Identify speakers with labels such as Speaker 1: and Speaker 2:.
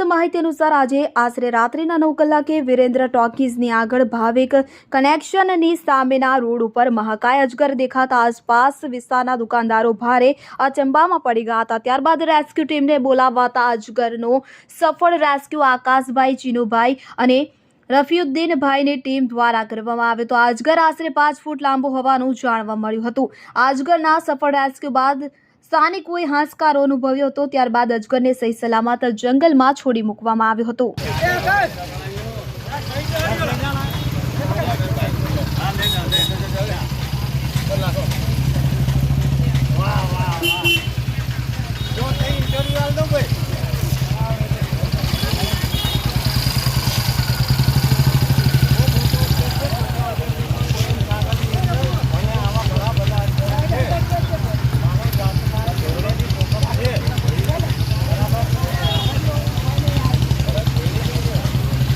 Speaker 1: પ્રાપ્ત માહિતી અનુસાર આજે આશરે રાત્રિના નવ કલાકે વિરેન્દ્ર ટોકીઝની આગળ ભાવિક કનેક્શનની સામેના રોડ ઉપર મહાકાય અજગર દેખાતા આસપાસ વિસ્તારના દુકાનદારો ભારે અચંબામાં પડી ગયા હતા. ત્યારબાદ રેસ્ક્યુ ટીમને બોલાવાતા અજગરનો સફળ રેસ્ક્યુ આકાશભાઈ ચીનુભાઈ અને રફીઉદ્દીનભાઈની ટીમ દ્વારા કરવામાં આવ્યો તો આજગર આશરે પાંચ ફૂટ લાંબો હોવાનું જાણવા મળ્યું હતું. આજગરના સફળ રેસ્ક્યુ બાદ સ્થાનિકોએ હાંસકારો અનુભવ્યો હતો, ત્યારબાદ અજગરને સહી સલામત જંગલમાં છોડી મૂકવામાં આવ્યો હતો.
Speaker 2: જો ઇન્ટરવ્યુ આલ દો ભાઈ.